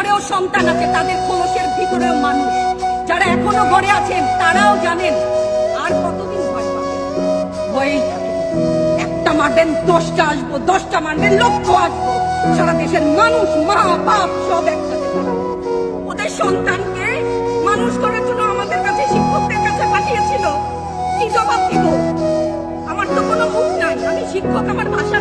ঘরেও সন্তান আছে, তাদের খোলসের ভিতরেও মানুষ। যারা এখনও ঘরে আছেন তারাও জানেন, আর কতদিন ভয় পাবেন একটা মারবেন, দশটা আসব, দশটা মারবেন লক্ষ আসব। সারা দেশের মানুষ, মা, বাপ, সব একসাথে ওদের সন্তানকে মানুষ করার জন্য আমাদের কাছে শিক্ষকদের কাছে পাঠিয়েছিল। কি জবাব দিব? আমার তো কোনো মুখ নাই। আমি শিক্ষক, আমার ভাষা